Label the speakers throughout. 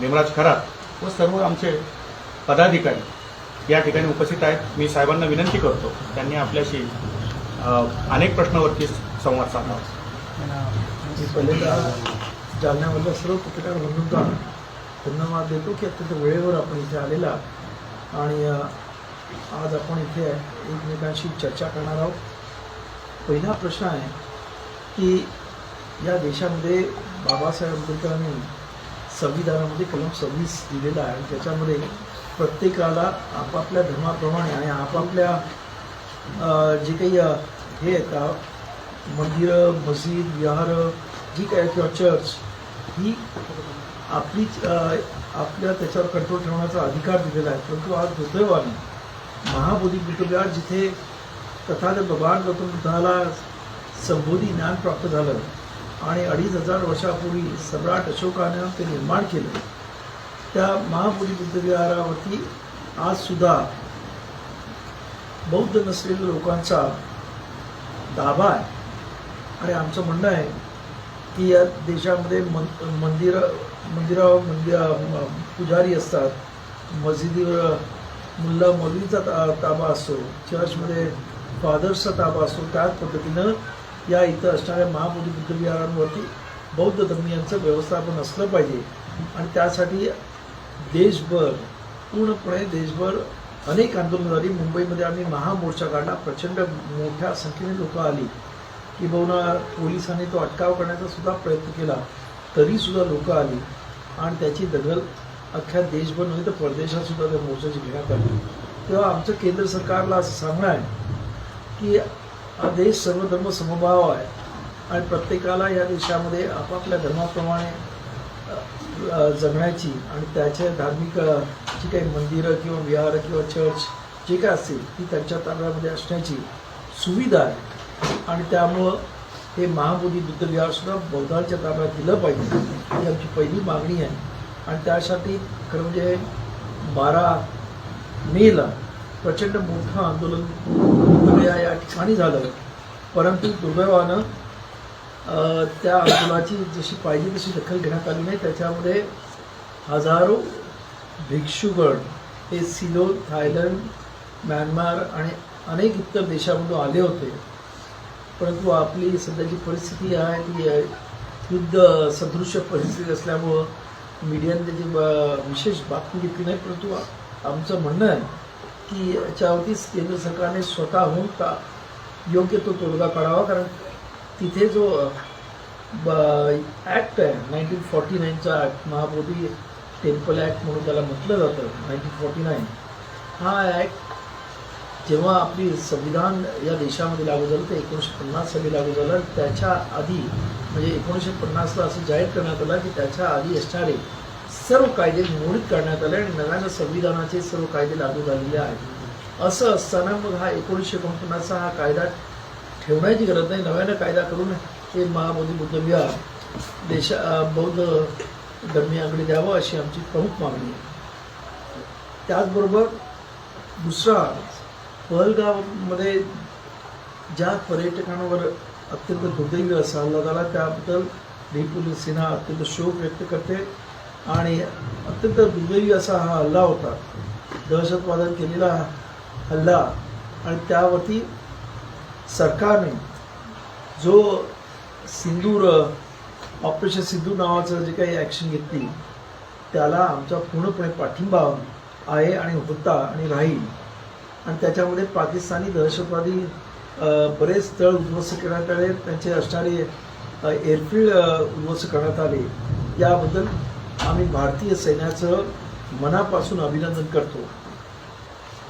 Speaker 1: निमराज खरात व सर्व आमचे पदाधिकारी या ठिकाणी उपस्थित आहेत. मी साहेबांना विनंती करतो त्यांनी आपल्याशी अनेक प्रश्नावरती संवाद
Speaker 2: साधला. जालन्यामधल्या सर्व पत्रकार बंधूंचा धन्यवाद देतो की अत्यंत वेळेवर आपण इथे आलेला आणि आज आपण इथे एकमेकांशी चर्चा करणार आहोत. पहिला प्रश्न आहे की या देशामध्ये बाबासाहेब आंबेडकरांनी संविधानामध्ये कलम सव्वीस दिलेला आहे. आणि त्याच्यामध्ये प्रत्येकाला आपापल्या धर्माप्रमाणे आणि आपापल्या जे काही हे आहेत मंदिरं मस्जिद विहार जी काय किंवा चर्च ही आपलीच आपल्या त्याच्यावर कंट्रोल ठेवण्याचा अधिकार दिलेला आहे. परंतु आज दुर्दैवाने महाबोधी बुद्धविहार जिथे तथागत भगवान गौतम बुद्धाला संबोधी ज्ञान प्राप्त झालं आणि अडीच हजार वर्षापूर्वी सम्राट अशोकानं ते निर्माण केलं. त्या महापुरी बुद्धविहारावरती आज सुद्धा बौद्ध नसलेल्या लोकांचा दाबा आहे. आणि आमचं म्हणणं आहे की या देशामध्ये मन मंदिरं मंदिरावर मंदिर पुजारी असतात. मस्जिदीवर मुल्ला मौलवीचा ता ताबा असतो. चर्चमध्ये फादर्सचा ताबा असतो. त्याच पद्धतीनं या इथं असणाऱ्या महाबोधी बुद्धविहारांवरती बौद्ध धर्मियांचं व्यवस्थापन असलं पाहिजे. आणि त्यासाठी देशभर पूर्णपणे देशभर अनेक आंदोलन झाली मुंबईमध्ये आम्ही महामोर्चा काढला. प्रचंड मोठ्या संख्येने लोक आली. किंबहुना पोलिसांनी तो अटकाव करण्याचा सुद्धा प्रयत्न केला. तरी सुद्धा लोक आली. आणि त्याची दखल अख्ख्या देशभर नव्हे तर परदेशातसुद्धा त्या मोर्चाची घेण्यात आली. तेव्हा आमचं केंद्र सरकारला असं सांगणं आहे की हा देश सर्वधर्म समभाव आहे. आणि प्रत्येकाला या देशामध्ये आपापल्या धर्माप्रमाणे जगण्याची आणि त्याच्या धार्मिक जी काही मंदिरं किंवा विहार किंवा चर्च जे काय असतील ती त्यांच्या ताब्यामध्ये असण्याची सुविधा आहे. आणि त्यामुळं हे महाबोधी बुद्ध विहार सुद्धा बौद्धांच्या ताब्यात दिलं पाहिजे. ही आमची पहिली मागणी आहे. आणि त्यासाठी खरं म्हणजे बारा मेला प्रचंड मोठं आंदोलन या या ठिकाणी झालं. परंतु दुर्दैवानं त्या आंदोलनाची जशी पाहिजे तशी दखल घेण्यात आली नाही त्याच्यामध्ये हजारो भिक्षुगण हे सिलोन थायलंड म्यानमार आणि अनेक इतर देशामधून आले होते. परंतु आपली सध्याची परिस्थिती आहे ती युद्ध सदृश्य परिस्थिती असल्यामुळं मीडियाने त्याची विशेष बातमी घेतली नाही परंतु आमचं म्हणणं आहे की याच्यावरतीच केंद्र सरकारने स्वतःहून का योग्य तो तोडगा काढावा? कारण तिथे जो ॲक्ट आहे नाईन्टीन फॉर्टी नाईनचा ॲक्ट महाबोधी टेम्पल ॲक्ट म्हणून त्याला म्हटलं जातं नाईन्टीन फॉर्टी नाईन हा ॲक्ट जेव्हा आपली संविधान या देशामध्ये लागू झालं ते एकोणीसशे पन्नास साली लागू झालं त्याच्या आधी म्हणजे एकोणीसशे पन्नासला असं जाहीर करण्यात आलं की त्याच्या आधी असणारे सर्व कायदे मोडीत करण्यात आले आणि नव्यानं संविधानाचे सर्व कायदे लागू झालेले आहेत. असं असताना मग हा एकोणीसशे एकोणपन्नासचा हा कायदा ठेवण्याची गरज नाही. नव्यानं कायदा करून हे महाबोधी बुद्ध देशा बौद्ध धर्मियांकडे द्यावं अशी आमची प्रमुख मागणी आहे. त्याचबरोबर दुसरा पहलगावमध्ये ज्या पर्यटकांवर अत्यंत दुर्दैवी असा हल्ला झाला त्याबद्दल दिलकुल सिन्हा अत्यंत शोक व्यक्त करते. आणि अत्यंत दुर्दैवी असा हा हल्ला होता. दहशतवादाने केलेला हल्ला आणि त्यावरती सरकारने जो सिंदूर ऑपरेशन सिंधू नावाचं जे काही ॲक्शन घेतली त्याला आमचा पूर्णपणे पाठिंबा आहे आणि होता आणि राहील. आणि त्याच्यामध्ये पाकिस्तानी दहशतवादी बरेच स्थळ उद्ध्वस्त करण्यात आले. त्यांचे असणारे एअरफील्ड उद्ध्वस्त करण्यात आले. याबद्दल आम्ही भारतीय सैन्याचं मनापासून अभिनंदन करतो.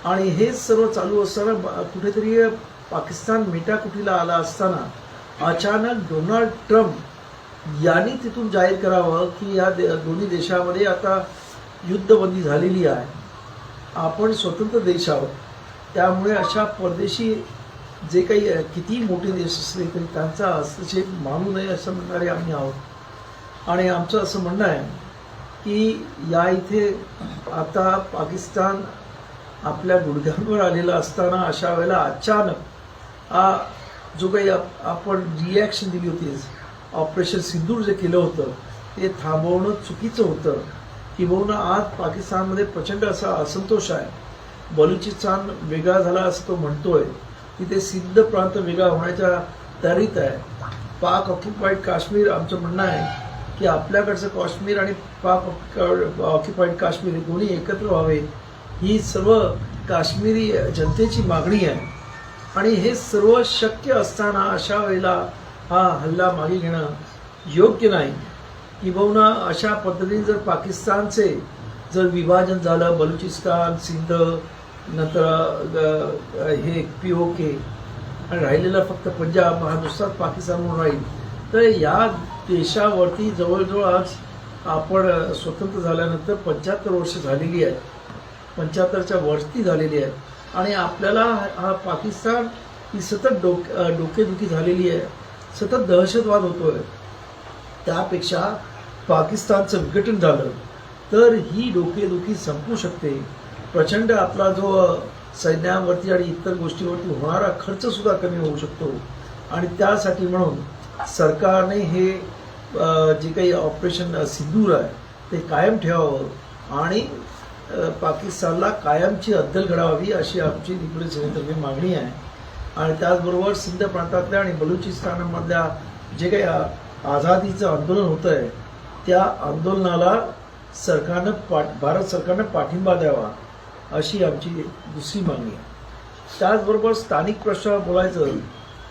Speaker 2: आणि हे सर्व चालू असताना कुठेतरी पाकिस्तान मेटाकुटीला आला असताना अचानक डोनाल्ड ट्रम्प यांनी तिथून जाहीर करावं की या दे दोन्ही देशामध्ये आता युद्धबंदी झालेली आहे. आपण स्वतंत्र देश आहोत. त्यामुळे अशा परदेशी जे काही किती मोठे देश असले तरी त्यांचा हस्तक्षेप मानू नये असं म्हणणारे आम्ही आहोत. आणि आमचं असं म्हणणं आहे की या इथे आता पाकिस्तान आपल्या गुडघ्यांवर आलेला असताना अशा वेळेला अचानक हा जो काही आप- आपण रिॲक्शन दिली होती ऑपरेशन सिंदूर जे केलं होतं ते थांबवणं चुकीचं होतं. किंबहुना आज पाकिस्तानमध्ये प्रचंड असा असंतोष आहे. बलुचिस्तान वेगळा झाला असं तो म्हणतोय. तिथे सिंध प्रांत वेगळा होण्याच्या तयारीत आहे. पाक ऑक्युपाईड काश्मीर आमचं म्हणणं आहे की आपल्याकडचं काश्मीर आणि पाक ऑक्युपाईड काश्मीर हे दोन्ही एकत्र व्हावे ही सर्व काश्मीरी जनतेची मागणी आहे. आणि हे सर्व शक्य असताना अशा वेळेला हा हल्ला मागे घेणं योग्य नाही. किंबहुना अशा पद्धतीने जर पाकिस्तानचे जर विभाजन झालं बलुचिस्तान सिंध नंतर हे पी ओ के आणि राहिलेला फक्त पंजाब हा नुसताच पाकिस्तान म्हणून राहील. तर या देशावरती जवळजवळ आज आपण स्वतंत्र झाल्यानंतर पंच्याहत्तर वर्ष झालेली आहेत. पंच्याहत्तरच्या वरती झालेली आहे आणि आपल्याला हा पाकिस्तान ही सतत डोक डोकेदुखी झालेली आहे. सतत दहशतवाद होतो आहे त्यापेक्षा पाकिस्तानचं विघटन झालं तर ही डोकेदुखी संपू शकते. प्रचंड आपला जो सैन्यावरती आणि इतर गोष्टीवरती होणारा खर्चसुद्धा कमी होऊ शकतो. आणि त्यासाठी म्हणून सरकारने हे जे काही ऑपरेशन सिंदूर आहे ते कायम ठेवावं आणि पाकिस्तानला कायमची अद्दल घडावी अशी आमची निपुण सेनेतर्फे मागणी आहे. आणि त्याचबरोबर सिंध प्रांतातल्या आणि बलुचिस्तानमधल्या जे काही आझादीचं आंदोलन होतं आहे त्या आंदोलनाला सरकारनं पाठ भारत सरकारनं पाठिंबा द्यावा अशी आमची दुसरी मागणी आहे. त्याचबरोबर स्थानिक प्रश्नावर बोलायचं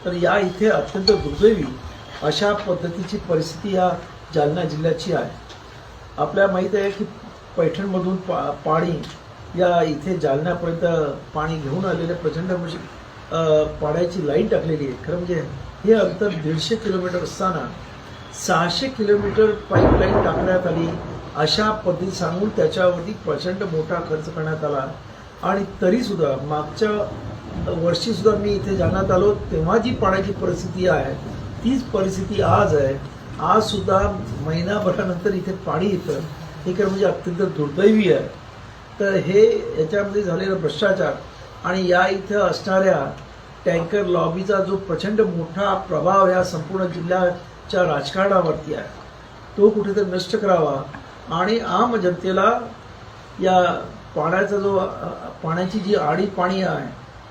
Speaker 2: तर या इथे अत्यंत दुर्दैवी अशा पद्धतीची परिस्थिती या जालना जिल्ह्याची आहे. आपल्या माहीत आहे की पैठणमधून पा पाणी या इथे जालन्यापर्यंत पाणी घेऊन आलेले प्रचंड म्हणजे पाण्याची लाईन टाकलेली आहे. खरं म्हणजे हे अंतर दीडशे किलोमीटर असताना सहाशे किलोमीटर पाईपलाईन टाकण्यात आली. अशा पद्धती सांगून त्याच्यावरती प्रचंड मोठा खर्च करण्यात आला. आणि तरीसुद्धा मागच्या वर्षीसुद्धा मी इथे जाण्यात आलो तेव्हा जी पाण्याची परिस्थिती आहे तीच परिस्थिती आज आहे. आज सुद्धा महिनाभरानंतर इथे पाणी येतं. हे खरं म्हणजे अत्यंत दुर्दैवी आहे. तर हे याच्यामध्ये झालेला भ्रष्टाचार आणि या इथं असणाऱ्या टँकर लॉबीचा जो प्रचंड मोठा प्रभाव या संपूर्ण जिल्ह्याच्या राजकारणावरती आहे तो कुठेतरी नष्ट करावा आणि आम जनतेला या पाण्याचा जो पाण्याची जी आडी पाणी आहे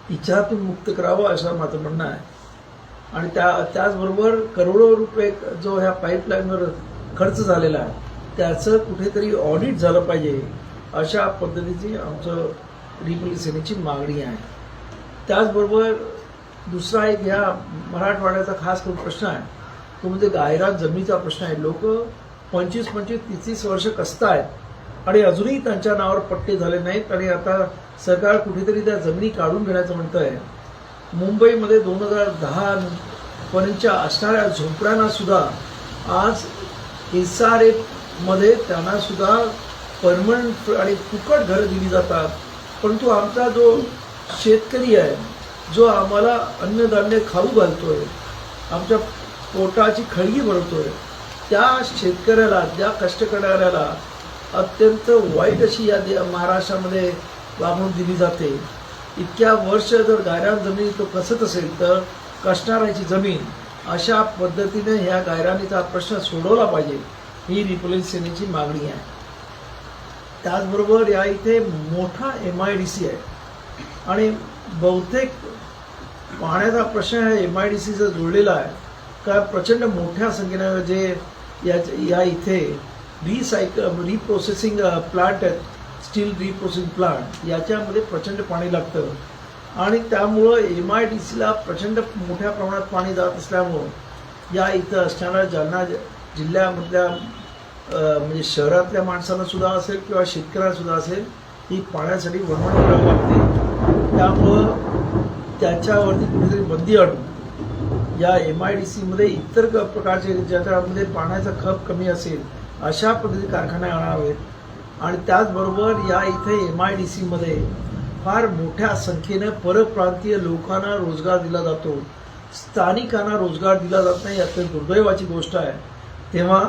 Speaker 2: तिच्यातून मुक्त करावं असं माझं म्हणणं आहे. आणि त्या त्याचबरोबर करोडो रुपये जो ह्या पाईपलाईनवर खर्च झालेला आहे त्याचं कुठेतरी ऑडिट झालं पाहिजे अशा पद्धतीची आमचं रिपब्लिक सेनेची मागणी आहे. त्याचबरोबर दुसरा एक ह्या मराठवाड्याचा खास करून प्रश्न आहे तो म्हणजे गायरात जमिनीचा प्रश्न आहे. लोक पंचवीस पंचवीस तीस तीस वर्ष कसतायत आणि अजूनही त्यांच्या नावावर पट्टे झाले नाहीत आणि आता सरकार कुठेतरी त्या जमिनी काढून घेण्याचं म्हणतं आहे मुंबईमध्ये दोन हजार दहापर्यंतच्या असणाऱ्या झोपड्यांनासुद्धा आज एस आरमध्ये त्यांनासुद्धा परमनंट आणि फुकट घरं दिली जातात. परंतु आमचा जो शेतकरी आहे जो आम्हाला अन्नधान्य खाऊ घालतो आहे आमच्या पोटाची खळगी भरतोय त्या शेतकऱ्याला त्या कष्ट करणाऱ्याला अत्यंत वाईट अशी या महाराष्ट्रामध्ये वागणूक दिली जाते. इतक्या वर्ष जर गायरान जमिनी तो कसत असेल तर कसणाऱ्याची जमीन अशा पद्धतीने ह्या गायरानीचा प्रश्न सोडवला पाहिजे ही रिपब्लिक सेनेची मागणी आहे. त्याचबरोबर या इथे मोठा एम आय डी सी आहे. आणि बहुतेक पाण्याचा प्रश्न हा एम आय डी सीचा जुळलेला आहे का प्रचंड मोठ्या संख्येनं जे या या इथे रिसायकल रिप्रोसेसिंग प्लांट आहेत स्टील रिप्रोसेसिंग प्लांट याच्यामध्ये प्रचंड पाणी लागतं. आणि त्यामुळं एम आय डी सीला प्रचंड मोठ्या प्रमाणात पाणी जात असल्यामुळं या इथं असणाऱ्या जालना जिल्ह्यामधल्या म्हणजे शहरातल्या माणसांना सुद्धा असेल किंवा शेतकऱ्यांसुद्धा असेल ही पाण्यासाठी वणवण करावी लागते. त्यामुळं त्याच्यावरती कुठेतरी बंदी आणून या एम आय डी सीमध्ये इतर क- प्रकारचे ज्याच्यामध्ये पाण्याचा खप कमी असेल अशा पद्धती कारखाने आणावेत. आणि त्याचबरोबर या इथे एम आय डी सीमध्ये फार मोठ्या संख्येनं परप्रांतीय लोकांना रोजगार दिला जातो. स्थानिकांना रोजगार दिला जात नाही अत्यंत दुर्दैवाची गोष्ट आहे. तेव्हा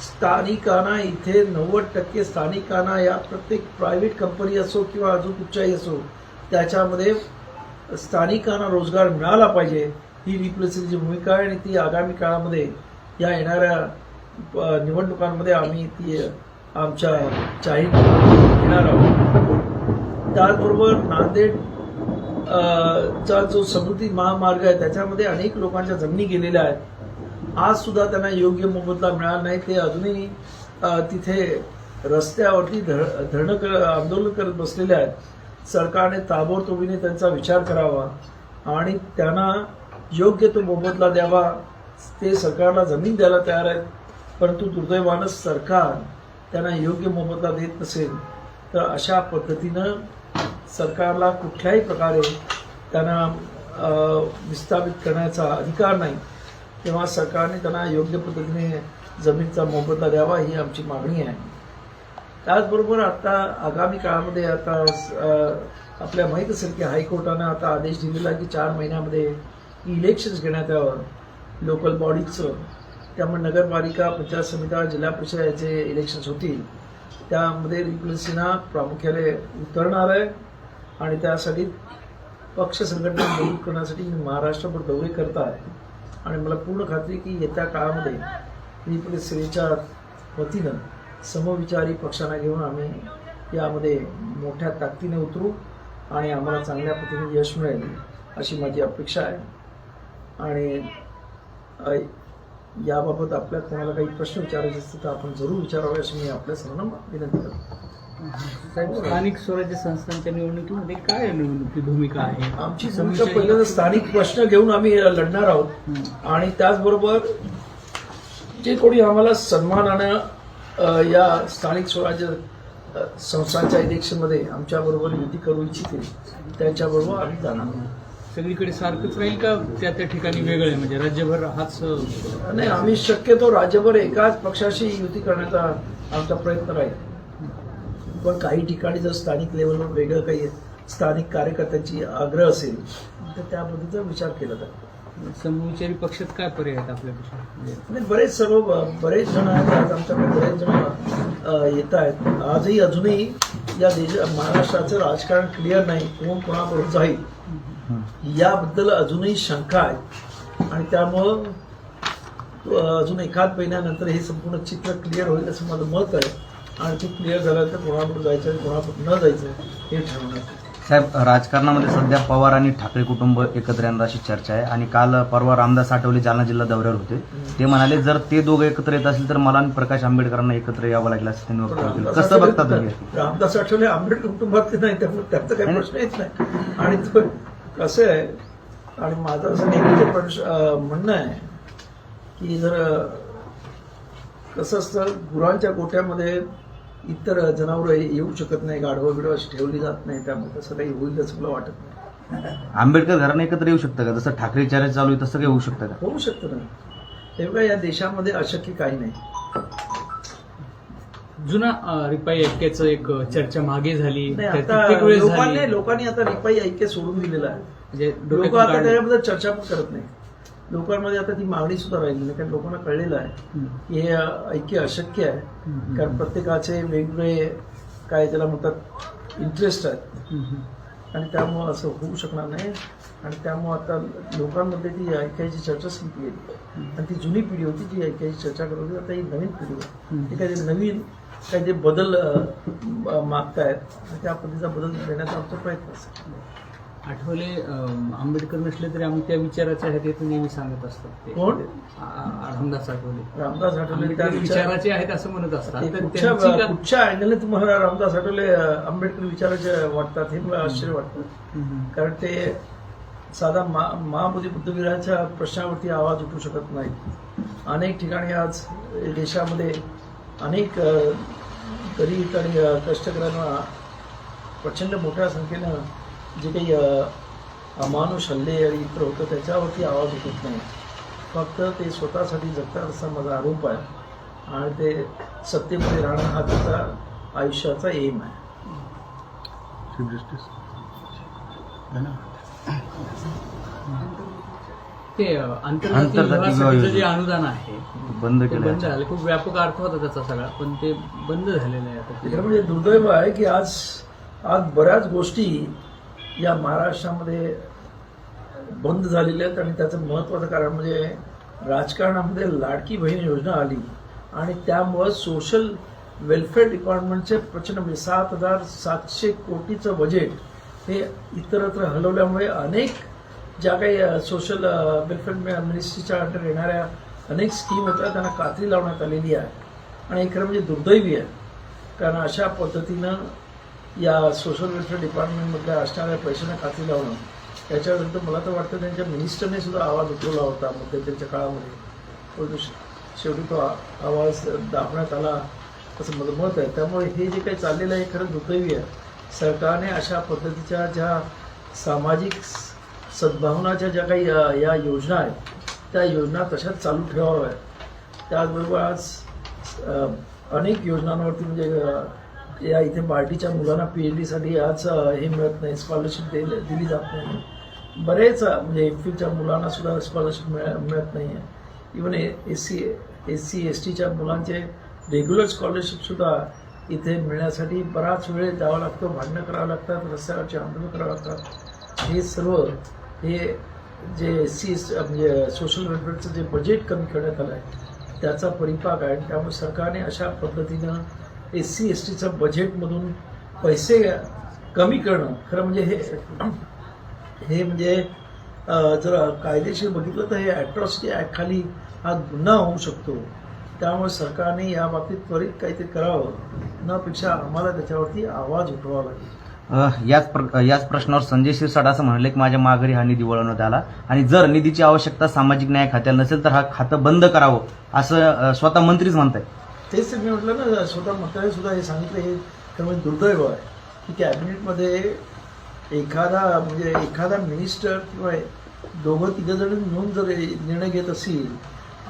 Speaker 2: स्थानिकांना इथे नव्वद टक्के स्थानिकांना या प्रत्येक प्रायव्हेट कंपनी असो किंवा अजून कुठच्याही असो त्याच्यामध्ये स्थानिकांना रोजगार मिळाला पाहिजे. ही रिप्लेसची भूमिका आहे आणि ती आगामी काळामध्ये या येणाऱ्या निवडणुकांमध्ये आम्ही ती आमच्या चाही घेणार आहोत. त्याचबरोबर नांदेड चा जो समृद्धी महामार्ग आहे त्याच्यामध्ये अनेक लोकांच्या जमिनी गेलेल्या आहेत. आज सुद्धा त्यांना योग्य मोबदला मिळाला नाही. ते अजूनही तिथे रस्त्यावरती धर धरणं कर आंदोलन करत बसलेले आहेत. सरकारने ताबडतोबीने त्यांचा विचार करावा आणि त्यांना योग्य तो मोबदला द्यावा. ते सरकारला जमीन द्यायला तयार आहेत. परंतु दुर्दैवानं सरकार त्यांना योग्य मोबदला देत नसेल तर अशा पद्धतीनं सरकारला कुठल्याही प्रकारे त्यांना विस्थापित करण्याचा अधिकार नाही. तेव्हा सरकारने त्यांना योग्य पद्धतीने जमिनीचा मोबदला द्यावा ही आमची मागणी आहे. त्याचबरोबर आता आगामी काळामध्ये आता आपल्या माहीत असेल की हायकोर्टानं आता आदेश दिलेला की चार महिन्यामध्ये इलेक्शन्स घेण्यात यावं लोकल बॉडीचं त्यामुळे नगरपालिका पंचायत समित्या जिल्हा परिषद याचे इलेक्शन्स होतील. त्यामध्ये रिपल सिन्हा प्रामुख्याने उतरणार आहे आणि त्यासाठी पक्ष संघटना मजबूत करण्यासाठी मी महाराष्ट्रभर दौरे करत आहे आणि मला पूर्ण खात्री की येत्या काळामध्ये रिपल सेनेच्या वतीनं समविचारी पक्षांना घेऊन आम्ही यामध्ये मोठ्या ताकदीने उतरू आणि आम्हाला चांगल्या पद्धतीने यश मिळेल अशी माझी अपेक्षा आहे. आणि याबाबत आपल्या कोणाला काही प्रश्न विचारायचे असतील तर आपण जरूर विचारावे अशी मी आपल्या सर्वांना विनंती करतो.
Speaker 3: साहेब स्थानिक स्वराज्य संस्थांच्या निवडणुकीमध्ये काय निवडणुकी भूमिका आहे?
Speaker 2: आमची भूमिका पहिल्यांदा स्थानिक प्रश्न घेऊन आम्ही लढणार आहोत. आणि त्याचबरोबर जे कोणी आम्हाला सन्मानानं या स्थानिक स्वराज्य संस्थांच्या इलेक्शनमध्ये आमच्याबरोबर युती करू इच्छितील त्यांच्याबरोबर आम्ही जाणार
Speaker 3: सगळीकडे सारखंच राहील का? त्या त्या ठिकाणी वेगळं आहे? म्हणजे राज्यभर हाच
Speaker 2: नाही आम्ही शक्यतो राज्यभर एकाच पक्षाशी युती करण्याचा आमचा प्रयत्न राहील. पण काही ठिकाणी जर स्थानिक लेवलवर वेगळं काही स्थानिक कार्यकर्त्यांची आग्रह असेल तर त्या पद्धतीचा विचार केला जातो
Speaker 3: समविचारी पक्षात काय पर्याय आहेत आपल्यापेक्षा म्हणजे
Speaker 2: आणि बरेच सर्व बरेच जण आहेत आज आमच्याकडे बरेच जण येत आहेत. आजही अजूनही या देश महाराष्ट्राचं राजकारण क्लिअर नाही कोण कोणाबरोबर जाईल याबद्दल अजूनही शंका आहे. आणि त्यामुळं अजून एखाद महिन्यानंतर हे संपूर्ण चित्र क्लिअर होईल असं माझं मत आहे. आणि ते क्लिअर झाल्यानंतर कोणाबरोबर जायचं आणि कोणाबरोबर न जायचं हे ठरवण्यात
Speaker 4: साहेब राजकारणामध्ये सध्या पवार आणि ठाकरे कुटुंब एकत्र अशी चर्चा आहे. आणि काल परवा रामदास आठवले जालना जिल्हा दौऱ्यावर होते. ते म्हणाले जर ते दोघं एकत्र येत असतील तर मला आणि प्रकाश आंबेडकरांना एकत्र यावं लागेल असं त्यांनी वक्तव्य केलं.
Speaker 2: रामदास
Speaker 4: कसं बघता
Speaker 2: आठवले-
Speaker 4: तुम्ही
Speaker 2: रामदास आठवले आंबेडकर कुटुंबातले नाही त्यामुळे त्याचा काही प्रश्न येत नाही. आणि कसं आहे आणि माझं असं अं, म्हणणं आहे की जर कसं असतं गुरांच्या गोट्यामध्ये इतर जनावरं येऊ शकत नाही गाढवं बिडवं अशी ठेवली जात नाही त्यामुळे तसं काही होईल असं मला वाटत नाही.
Speaker 4: आंबेडकर घरानं एकत्र येऊ शकतं का? जसं ठाकरे चर्चा चालू आहे तसं काही होऊ शकतं का?
Speaker 2: होऊ शकतं ना. तेव्हा या देशामध्ये अशक्य काही नाही.
Speaker 3: जुना रिपाई ऐक्याचं एक चर्चा मागे झाली
Speaker 2: लोकांनी लोकांनी आता रिपाई ऐक्य सोडून दिलेलं आहे
Speaker 3: म्हणजे
Speaker 2: लोक आता. त्याच्याबद्दल चर्चा पण करत नाही लोकांमध्ये आता ती मागणी सुद्धा राहिली नाही कारण लोकांना कळलेलं आहे. की हे ऐक्य अशक्य आहे. कारण प्रत्येकाचे वेगवेगळे काय त्याला म्हणतात इंटरेस्ट आहेत. आणि त्यामुळं असं होऊ शकणार नाही आणि त्यामुळं आता लोकांमध्ये ती ऐकायची चर्चा संपली आहे आणि ती जुनी पिढी होती जी ऐकायची चर्चा करत होती आता ही नवीन पिढी आहे. ते काहीतरी नवीन काहीतरी बदल अं, म- मागतायत त्या पद्धतीचा बदल देण्याचा आमचा प्रयत्न असेल.
Speaker 3: आठवले आंबेडकर नसले तरी आम्ही त्या विचाराचे आहेत हे ते नेहमी सांगत असतात ते.
Speaker 2: कोण?
Speaker 3: रामदास आठवले.
Speaker 2: रामदास आठवले त्या विचार
Speaker 3: विचाराचे आहेत असं म्हणत असतात. तर
Speaker 2: कुठच्या
Speaker 3: त्यांची का-
Speaker 2: कुठच्या अँगलने तुम्हाला रामदास आठवले आंबेडकर विचाराचे वाटतात हे मला आश्चर्य वाटतं. कारण ते साधा मा महाबोधी बुद्धविहाराच्या प्रश्नावरती आवाज उठू शकत नाही अनेक ठिकाणी आज देशामध्ये अनेक गरीब आणि अं, कष्टकऱ्यांना प्रचंड मोठ्या संख्येनं जे काही अमानुष हल्ले आणि इतर होतं त्याच्यावरती आवाज उठत नाही फक्त ते स्वतःसाठी जगतात असा माझा आरोप आहे. आणि ते सत्तेमध्ये राहणं हा त्याचा आयुष्याचा एम आहे.
Speaker 3: अं, आंतरजातीय
Speaker 4: आंतरजातीय
Speaker 3: विवाहासाठीचं
Speaker 4: विवाह
Speaker 3: जे अनुदान आहे
Speaker 4: बंद
Speaker 3: ते
Speaker 4: केलं
Speaker 3: बंद झालं. खूप व्यापक अर्थ होता त्याचा सगळा पण ते बंद झालेलं आहे आता.
Speaker 2: म्हणजे दुर्दैव आहे की आज आज बऱ्याच गोष्टी या महाराष्ट्रामध्ये बंद झालेल्या आहेत आणि त्याचं महत्त्वाचं कारण म्हणजे राजकारणामध्ये लाडकी बहीण योजना आली आणि त्यामुळं सोशल वेलफेअर डिपार्टमेंटचे प्रचंड म्हणजे सात हजार सातशे कोटीचं बजेट हे इतरत्र हलवल्यामुळे अनेक ज्या काही सोशल वेलफेअर मिनिस्ट्रीच्या अंडर येणाऱ्या अनेक स्कीम होत्या त्यांना कात्री लावण्यात आलेली आहे. आणि हे खरं म्हणजे दुर्दैवी आहे. कारण अशा पद्धतीनं या सोशल वेलफेअर डिपार्टमेंटमधल्या असणाऱ्या पैशांना कात्री लावणं त्याच्याविरुद्ध मला तर वाटतं त्यांच्या मिनिस्टरने सुद्धा आवाज उठवला होता मध्यंतरीच्या काळामध्ये. परंतु शेवटी तो आ- आवाज दाबण्यात आला असं माझं मत आहे. त्यामुळे हे जे काही चाललेलं आहे हे खरं दुर्दैवी आहे. सरकारने अशा पद्धतीच्या ज्या सामाजिक सद्भावनाच्या ज्या काही या योजना आहेत त्या योजना तशाच चालू ठेवाव्यात त्याचबरोबर आज अनेक योजनांवरती म्हणजे या इथे बार्टीच्या मुलांना पी एच डीसाठी आज हे मिळत नाही स्कॉलरशिप दिली जात नाही. बरेच म्हणजे एफ पीच्या मुलांना सुद्धा स्कॉलरशिप मिळत नाही आहे even S C S C S टीच्या मुलांचे रेग्युलर स्कॉलरशिपसुद्धा इथे मिळण्यासाठी बराच वेळ द्यावा लागतो भांडणं करावं लागतात रस्त्यावरचे आंदोलन करावं लागतात. हे सर्व हे जे एस सी म्हणजे सोशल वेलफेअरचं जे बजेट कमी करण्यात आलं आहे त्याचा परिपाक आहे. त्यामुळे सरकारने अशा पद्धतीनं एस सी एस टीचं बजेटमधून पैसे कमी करणं खरं म्हणजे हे हे म्हणजे जर कायदेशीर बघितलं तर हे ॲट्रॉसिटी ॲक्ट खाली हा गुन्हा होऊ शकतो. त्यामुळे सरकारने या बाबतीत त्वरित काहीतरी करावं. नपेक्षा आम्हाला त्याच्यावरती आवाज उठवावा लागेल.
Speaker 4: याच प्र- याच प्रश्नावर संजय शिरसाट असं म्हणाले की माझ्या माघारी हा निधी वळवण्यात आला आणि जर निधीची आवश्यकता सामाजिक न्याय खात्याला नसेल तर हा खातं बंद करावं असं स्वतः मंत्रीच म्हणताय
Speaker 2: तेच मी म्हटलं ना स्वतः मंत्र्यांनी सुद्धा हे सांगितलं हे त्यामुळे म्हणजे दुर्दैव आहे की कॅबिनेटमध्ये एखादा म्हणजे एखादा मिनिस्टर किंवा दोघं तिघं जण मिळून जर निर्णय घेत असतील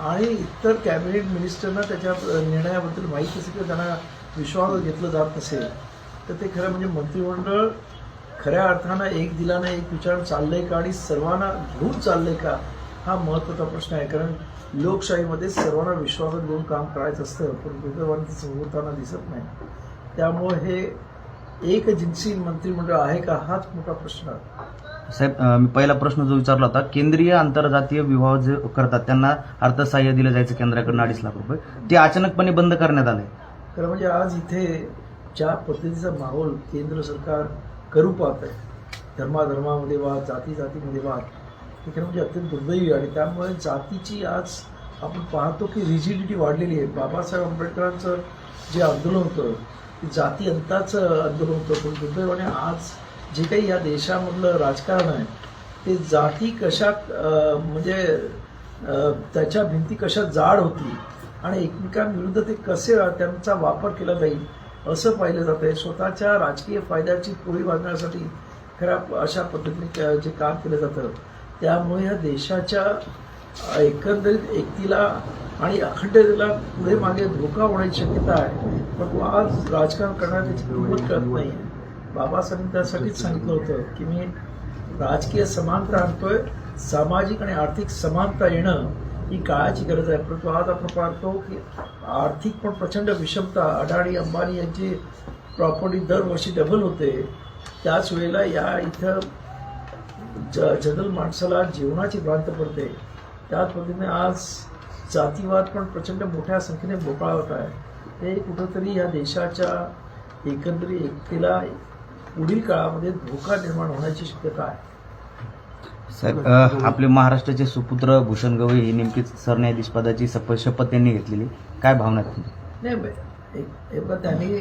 Speaker 2: आणि इतर कॅबिनेट मिनिस्टरना त्याच्या निर्णयाबद्दल माहीत असेल किंवा त्यांना विश्वास घेतलं जात नसेल तर ते खरं म्हणजे मंत्रिमंडळ खऱ्या अर्थानं एक दिलानं एक विचार चाललंय का आणि सर्वांना घेऊन चाललंय का हा महत्त्वाचा प्रश्न आहे. कारण लोकशाहीमध्ये सर्वांना विश्वासात घेऊन काम करायचं असतं पण दुर्दैवाने तसं होताना दिसत नाही. त्यामुळे हे एक जिन्सी मंत्रिमंडळ आहे का हाच मोठा प्रश्न आहे.
Speaker 4: साहेब मी पहिला प्रश्न जो विचारला होता केंद्रीय आंतरजातीय विवाह जे करतात त्यांना अर्थसहाय्य दिलं जायचं केंद्राकडनं अडीच लाख रुपये. ते अचानकपणे बंद करण्यात आलंय
Speaker 2: खरं म्हणजे आज इथे ज्या पद्धतीचा माहोल केंद्र सरकार करू पाहत आहे धर्माधर्मामध्ये वाद जाती जातीमध्ये वाद हे खरं म्हणजे अत्यंत दुर्दैवी आहे. आणि त्यामुळे जातीची आज आपण पाहतो की रिजिडिटी वाढलेली आहे. बाबासाहेब आंबेडकरांचं जे आंदोलन होतं ते जाती अंताचं आंदोलन होतं पण दुर्दैवाने आज जे काही या देशामधलं राजकारण आहे ते जाती कशा म्हणजे त्याच्या भिंती कशा जाड होती आणि एकमेकांविरुद्ध ते कसे त्यांचा वापर केला जाईल असं पाहिलं जात आहे स्वतःच्या राजकीय फायद्याची पोळी बांधण्यासाठी खऱ्या अशा पद्धतीने जे काम केलं जातं त्यामुळे या देशाच्या एकंदरीत एकतीला आणि अखंडतेला पुढे मागे धोका होण्याची शक्यता आहे. पण आज राजकारण करण्यात त्याची किंमत कळत नाही बाबासाहेबांनी त्यासाठीच सांगितलं होतं की मी राजकीय समानता आणतोय सामाजिक आणि आर्थिक समानता येणं ही काळाची गरज आहे. परंतु आज आपण पाहतो की आर्थिक पण प्रचंड विषमता अडाणी अंबानी यांची प्रॉपर्टी दरवर्षी डबल होते. त्याच वेळेला या इथं ज जनरल माणसाला जीवनाची भ्रांत पडते. त्याच पद्धतीने आज जातीवाद पण प्रचंड मोठ्या संख्येने मोकळा होत आहे. हे कुठंतरी या देशाच्या एकंदरीत एकतेला पुढील काळामध्ये धोका निर्माण होण्याची शक्यता आहे.
Speaker 4: साहेब आपले महाराष्ट्राचे सुपुत्र भूषण गवई हे नेमकीच सरन्यायाधीश पदाची सप शपथ त्यांनी घेतलेली. काय भावना
Speaker 2: नाही एक- एकदा त्यांनी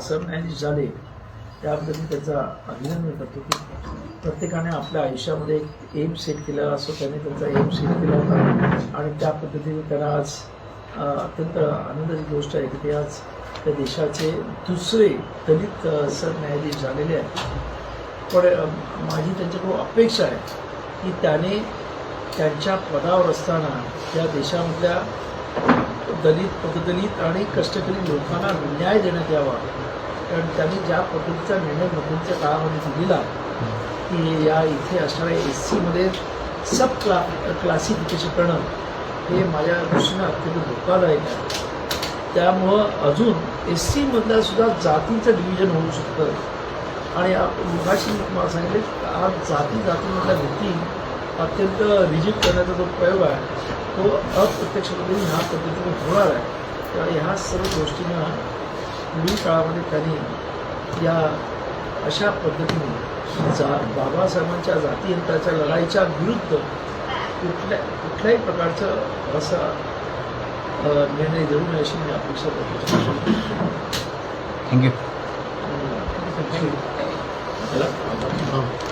Speaker 2: सरन्यायाधीश झाले त्याबद्दल मी त्याचा अभिनंदन करतो की प्रत्येकाने आपल्या आयुष्यामध्ये एक एम सेट केला असो त्याने त्यांचा एम सेट केला होता. आणि त्या पद्धतीने त्यांना आज अत्यंत आनंदाची गोष्ट आहे की ते आज त्या देशाचे दुसरे दलित सरन्यायाधीश झालेले आहेत. पण माझी त्यांच्याकडून अपेक्षा आहे की त्याने त्यांच्या पदावर असताना या देशामधल्या दलित पददलित आणि कष्टकरी लोकांना न्याय देण्यात यावा. कारण त्यांनी ज्या पद्धतीचा निर्णय मध्यंतच्या काळामध्ये दिलेला की या इथे असणाऱ्या एस सीमध्ये सब क्ला क्लासिफिकेशन करणं हे माझ्या दृष्टीनं अत्यंत धोकादायक आहे. त्यामुळं अजून एस सीमधल्या सुद्धा जातीचं डिव्हिजन होऊ शकतं. आणि मगाशी मी तुम्हाला सांगितले आज जाती जातीमधल्या भीती अत्यंत रिजिट करण्याचा जो प्रयोग आहे तो अप्रत्यक्ष पद्धतीने ह्या पद्धतीने होणार आहे. तर ह्या सर्व गोष्टींना पुढील काळामध्ये त्यांनी या अशा पद्धतीने जा बाबासाहेबांच्या जातीयंताच्या लढाईच्या विरुद्ध कुठल्या कुठल्याही प्रकारचं असा निर्णय देऊ नये अशी मी अपेक्षा करतो.
Speaker 4: थँक्यू
Speaker 2: त्याला आभार.